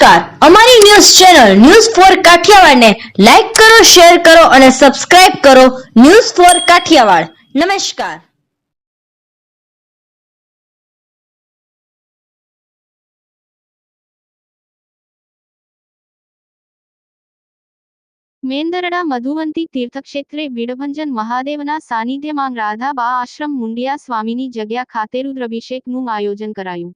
નમસ્કાર. અમારી news channel news four કાઠિયાવાડને લાઈક કરો, શેર કરો અને સબસ્ક્રાઇબ કરો ન્યૂઝ ફોર કાઠિયાવાડ. નમસ્કાર. મેંદરડા, મધુવંતી તીર્થક્ષેત્રે વિડભંજન મહાદેવના સાનિધ્યમાં રાધાબા આશ્રમ મુંડિયા સ્વામીની જગ્યા ખાતે રુદ્રાભિષેકનું આયોજન કરાયું.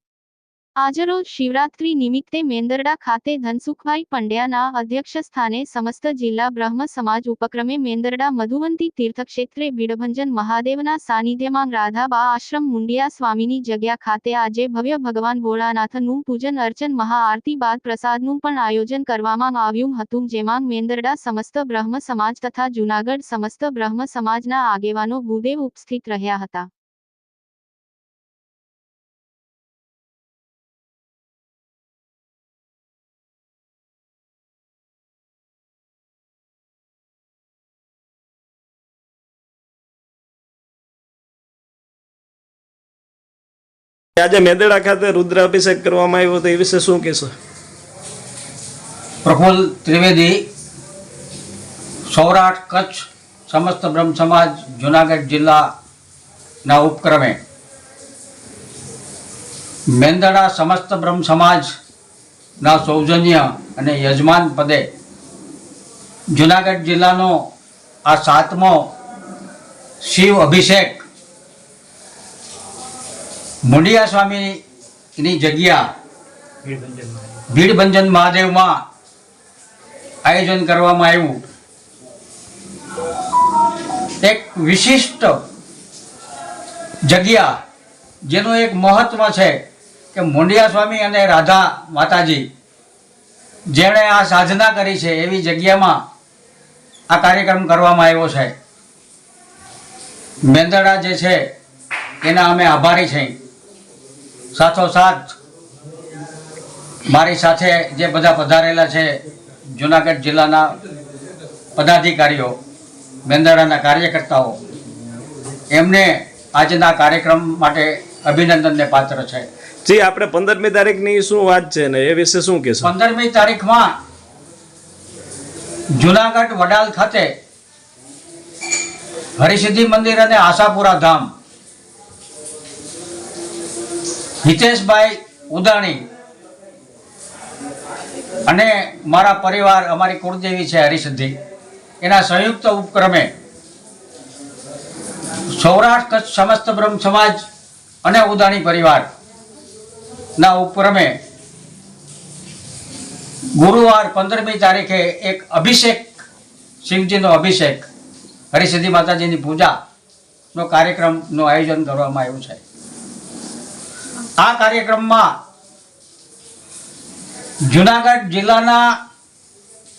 આજરોજ શિવરાત્રી નિમિત્તે મેંદરડા ખાતે ધનસુખભાઈ પંડ્યાના અધ્યક્ષ સ્થાને સમસ્ત જિલ્લા બ્રહ્મ સમાજ ઉપક્રમે મેંદરડા મધુવંતી તીર્થક્ષેત્રે વિડભંજન મહાદેવના સાનિધ્યમાં રાધાબા આશ્રમ મુંડિયા સ્વામીની જગ્યા ખાતે આજે ભવ્ય ભગવાન ભોળાનાથનું પૂજન અર્ચન મહાઆરતી બાદ પ્રસાદનું પણ આયોજન કરવામાં આવ્યું હતું, જેમાં મેંદરડા સમસ્ત બ્રહ્મ સમાજ તથા જૂનાગઢ સમસ્ત બ્રહ્મ સમાજના આગેવાનો ભૂદેવ ઉપસ્થિત રહ્યા હતા. આજે મેંદડા ખાતે રુદ્રાભિષેક કરવામાં આવ્યો તો એ વિશે શું કહેશો? પ્રફુલ ત્રિવેદી, સૌરાષ્ટ્ર, કચ્છ, સમસ્ત બ્રહ્મ સમાજ, જુનાગઢ જિલ્લાના ઉપક્રમે મેંદડા સમસ્ત બ્રહ્મ સમાજના સૌજન્ય અને યજમાન પદે જુનાગઢ જિલ્લાનો આ સાતમો શિવ અભિષેક મુંડિયા સ્વામીની જગ્યા ભીડભંજન મહાદેવમાં આયોજન કરવામાં આવ્યું. એક વિશિષ્ટ જગ્યા જેનું એક મહત્વ છે કે મુંડિયા સ્વામી અને રાધા માતાજી જેણે આ સાધના કરી છે એવી જગ્યામાં આ કાર્યક્રમ કરવામાં આવ્યો છે. મેંદડા જે છે એના અમે આભારી છીએ. સાથોસાથ મારી સાથે જે બધા પધારેલા છે જુનાગઢ જિલ્લાના પદાધિકારીઓ મેંદરડાના કાર્યકર્તાઓ એમને આજના કાર્યક્રમ માટે અભિનંદનને પાત્ર છે. જી આપણે પંદરમી તારીખની શું વાત છે ને એ વિશે શું કહેશો? પંદરમી તારીખમાં જુનાગઢ વડાલ ખાતે હરિસિદ્ધિ મંદિર અને આશાપુરા ધામ હિતેશભાઈ ઉદાણી અને મારા પરિવાર, અમારી કુળદેવી છે હરિસિદ્ધિ. એના સંયુક્ત ઉપક્રમે સૌરાષ્ટ્ર કચ્છ સમસ્ત બ્રહ્મ સમાજ અને ઉદાણી પરિવાર ના ઉપક્રમે ગુરુવાર પંદરમી તારીખે એક અભિષેક, શિવજીનો અભિષેક, હરિસિદ્ધિ માતાજીની પૂજાનો કાર્યક્રમનું આયોજન કરવામાં આવ્યું છે. આ કાર્યક્રમમાં જુનાગઢ જિલ્લાના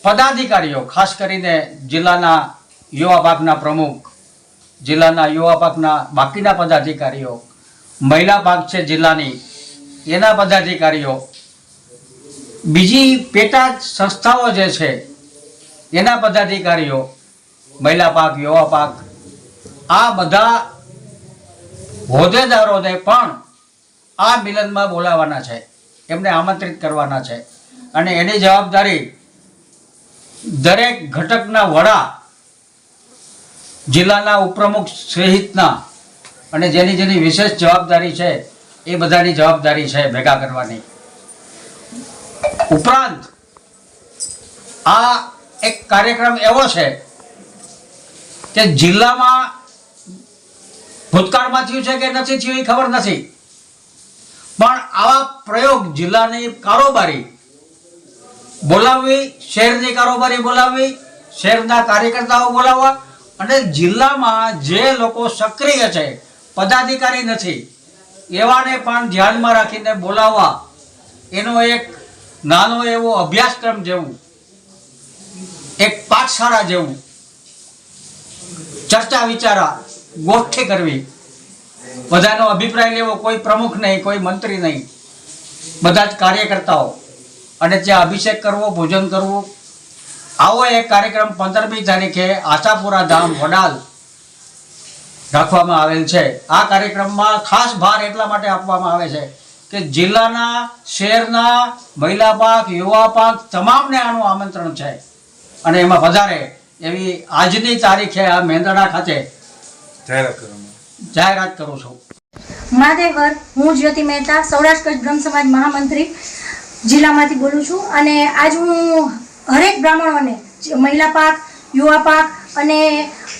પદાધિકારીઓ, ખાસ કરીને જિલ્લાના યુવા ભાગના પ્રમુખ, જિલ્લાના યુવા ભાગના બાકીના પદાધિકારીઓ, મહિલા ભાગ છે જિલ્લાની, એના પદાધિકારીઓ, બીજી પેટા સંસ્થાઓ જે છે, એના પદાધિકારીઓ, મહિલા પાક, યુવા પાક, આ બધા હોદ્દેદારોને પણ આ મિલનમાં બોલાવવાના છે. એમને આમંત્રિત કરવાના છે. અને એની જવાબદારી દરેક ઘટકના વડા જિલ્લાના ઉપપ્રમુખ સહિતના અને જેની જેની વિશેષ જવાબદારી છે, એ બધાની જવાબદારી છે ભેગા કરવાની. ઉપરાંત, આ એક કાર્યક્રમ એવો છે કે જિલ્લામાં ભૂતકાળમાં થયું છે કે નથી થયું એ ખબર નથી. પણ આવા પ્રયોગ જિલ્લાની કારોબારી બોલાવવી, શહેરની કારોબારી બોલાવવી, શહેરના કાર્યકર્તાઓ બોલાવવા અને જિલ્લામાં જે લોકો સક્રિય છે, પદાધિકારી નથી, એવાને પણ ધ્યાનમાં રાખીને બોલાવવા, એનો એક નાનો એવો અભ્યાસક્રમ જેવું, એક પાઠશાળા જેવું, ચર્ચા વિચારા ગોષ્ઠી કરવી. બધાનો અભિપ્રાય લેવો કોઈ પ્રમુખ નહીં, કોઈ મંત્રી નહીં. બધા જ કાર્યકર્તાઓ. અને ત્યાં અભિષેક કરવો, ભોજન કરવું. આવો એક કાર્યક્રમ પંદરમી તારીખે આશાપુરા ધામ વડાલ રાખવામાં આવેલ છે. આ કાર્યક્રમમાં ખાસ ભાર એટલા માટે આપવામાં આવે છે કે જિલ્લાના, શહેરના, મહિલા પાક, યુવા પાક તમામને આનું આમંત્રણ છે. અને એમાં વધારે એવી આજની તારીખે આ મેંદરડા ખાતે જાહેરાત કરું છું. મહાદેવર હું જ્યોતિ મહેતા, સૌરાષ્ટ્ર કચ્છ બ્રહ્મ સમાજ મહામંત્રી જિલ્લામાંથી બોલું છું અને આજ હું હરેક બ્રાહ્મણોને, મહિલા પાક, યુવા પાક અને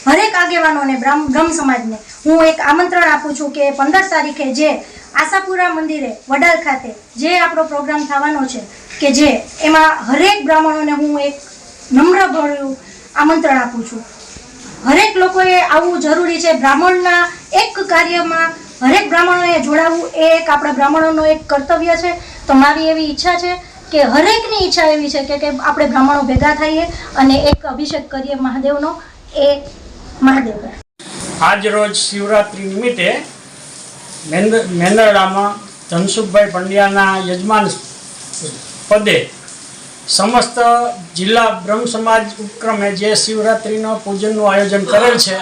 હરેક આગેવાનોને બ્રહ્મ સમાજને હું એક આમંત્રણ આપું છું કે પંદર તારીખે જે આશાપુરા મંદિરે, વડાલ ખાતે જે આપણો પ્રોગ્રામ થવાનો છે કે જે એમાં હરેક બ્રાહ્મણોને હું એક નમ્ર ભર્યું આમંત્રણ આપું છું. હરેક લોકોએ આવવું જરૂરી છે. બ્રાહ્મણના એક કાર્યમાં હરેક બ્રાહ્મણોએ જોડાવવું એ એક આપણા બ્રાહ્મણોનો એક કર્તવ્ય છે. તો મારી એવી ઈચ્છા છે કે હરેકની ઈચ્છા એવી છે કે કે આપણે બ્રાહ્મણો ભેગા થઈએ અને એક અભિષેક કરીએ મહાદેવનો. એ મહાદેવ આજ રોજ શિવરાત્રિ નિમિત્તે મેંદ- મેંદરડામાં ધનસુખભાઈ પંડ્યાના યજમાન પદે સમસ્ત જિલ્લા બ્રહ્મ સમાજ ઉપક્રમે જે શિવરાત્રિનો પૂજનનું આયોજન કરેલ છે,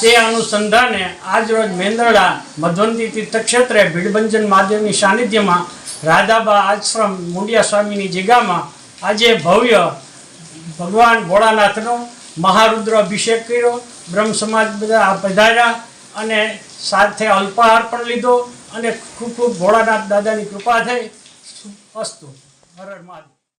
તે અનુસંધાને આજ રોજ મેંદરડા, મધવંતી તીર્થક્ષેત્રે, ભીડભંજન મહાદેવની સાનિધ્યમાં રાધાબા આશ્રમ, મુંડિયા સ્વામીની જગ્યામાં આજે ભવ્ય ભગવાન ભોળાનાથનો મહારુદ્ર અભિષેક કર્યો. બ્રહ્મ સમાજ બધા પધાર્યા અને સાથે અલ્પાહાર પણ લીધો અને ખૂબ ખૂબ ભોળાનાથ દાદાની કૃપા થઈ. અસ્તુ હર હર મહાદેવ.